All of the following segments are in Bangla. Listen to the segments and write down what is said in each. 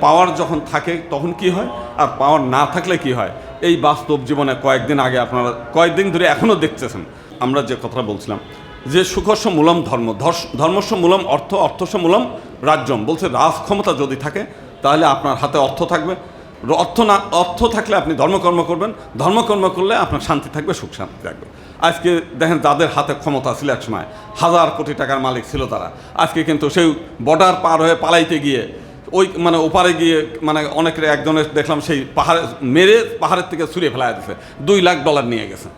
পাওয়ার যখন থাকে, তখন কি হয়? আর পাওয়ার না থাকলে কি হয়? এই বাস্তব জীবনে কয়েকদিন আগে আপনারা কয়েকদিন ধরে এখনও দেখতেছেন। আমরা যে কথা বলছিলাম, যে সুখস্য মূলম ধর্ম, ধর্ষ- মূলম অর্থ অর্থস্য মূলম রাজ্যম। বলছে রাজ ক্ষমতা যদি থাকে, তাহলে আপনার হাতে অর্থ থাকবে। অর্থ না, অর্থ থাকলে আপনি ধর্মকর্ম করবেন। ধর্মকর্ম করলে আপনার শান্তি থাকবে, সুখ শান্তি থাকবে। আজকে দেখেন, যাদের হাতে ক্ষমতা ছিল এক সময়, হাজার কোটি টাকার মালিক ছিল তারা। আজকে কিন্তু সেই বর্ডার পার হয়ে পালাইতে গিয়ে ওই মানে ওপারে গিয়ে মানে অনেকের একজনের দেখলাম সেই পাহাড়ে মেরে পাহাড়ের থেকে ছুঁড়ে ফেলা দিছে। দুই লাখ ডলার নিয়ে গেছে।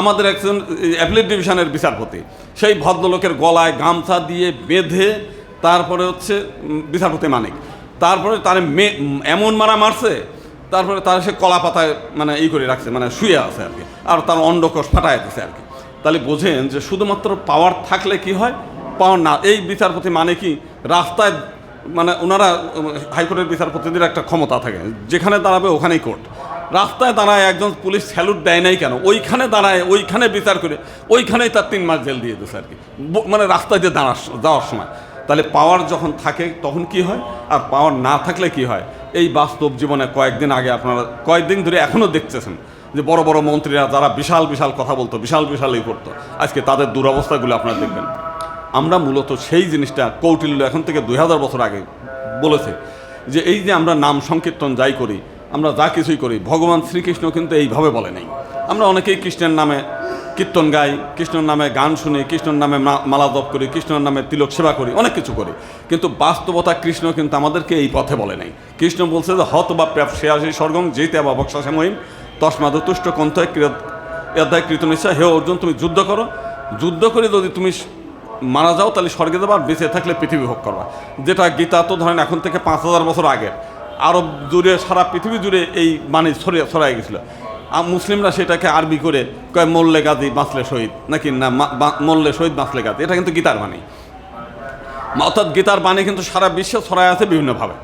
আমাদের একজন অ্যাপিলেট ডিভিশনের বিচারপতি, সেই ভদ্রলোকের গলায় গামছা দিয়ে বেঁধে তারপরে হচ্ছে বিচারপতি মানিক। তারপরে তার মে, এমন মারা মারছে, তারপরে তার সে কলা পাতায় মানে ই করে রাখছে মানে শুয়ে আছে আর কি, আর তার অন্ডকোষ ফাটায় দিছে আর কি। তাহলে বোঝেন যে শুধুমাত্র পাওয়ার থাকলে কি হয়? পাওয়ার না, এই বিচারপতি মানে কি রাস্তায় মানে ওনারা হাইকোর্টের বিচারপতিদের একটা ক্ষমতা থাকে। যেখানে দাঁড়াবে ওখানেই কোর্ট। রাস্তায় দাঁড়ায় একজন পুলিশ স্যালুট দেয় নাই কেন? ওইখানে দাঁড়ায়, ওইখানে বিচার করে, ওইখানেই তার তিন মাস জেল দিয়ে দিয়েছে আর কি। মানে রাস্তায় দিয়ে দাঁড়ার স- যাওয়ার সময়। তাহলে পাওয়ার যখন থাকে, তখন কি হয়? আর পাওয়ার না থাকলে কি হয়? এই বাস্তব জীবনে কয়েকদিন আগে আপনারা, কয়েকদিন ধরে এখনও দেখতেছেন যে বড় বড় মন্ত্রীরা যারা বিশাল বিশাল কথা বলতো, বিশাল বিশাল ই করতো আজকে তাদের দুরবস্থাগুলো আপনারা দেখবেন। আমরা মূলত সেই জিনিসটা কৌটিল্য এখন থেকে দুই হাজার বছর আগে বলেছে যে এই যে আমরা নাম সংকীর্তন যাই করি, আমরা যা কিছুই করি, ভগবান শ্রীকৃষ্ণ কিন্তু এইভাবে বলে নাই। আমরা অনেকেই কৃষ্ণের নামে কীর্তন গাই, কৃষ্ণর নামে গান শুনি, কৃষ্ণর নামে মালা জপ করি, কৃষ্ণর নামে তিলক সেবা করি, অনেক কিছু করি। কিন্তু বাস্তবতা কৃষ্ণ কিন্তু আমাদেরকে এই পথে বলে নাই। কৃষ্ণ বলছে যে, হত বা প্রাপ সে আসি স্বর্গং যেতে বা বক্সাসে মহিম তসমাদ তুষ্ট কণ্ঠ অধ্যায় কৃত নিশ্চয়। হে অর্জুন, তুমি যুদ্ধ করো। যুদ্ধ করে যদি তুমি মারা যাও, তাহলে স্বর্গে যাবা আর বেঁচে থাকলে পৃথিবী ভোগ করবা। যেটা গীতা তো ধরেন এখন থেকে পাঁচ হাজার বছর আগের আরব জুড়ে, সারা পৃথিবী জুড়ে এই বাণী ছড়িয়ে ছড়াই গেছিল। আর মুসলিমরা সেটাকে আরবি করে কয়, মল্লে গাজী বাঁচলে শহীদ নাকি না মল্লে শহীদ বাঁচলে গাদি এটা কিন্তু গীতার বাণী। অর্থাৎ গীতার বাণী কিন্তু সারা বিশ্বে ছড়ায় আছে বিভিন্নভাবে।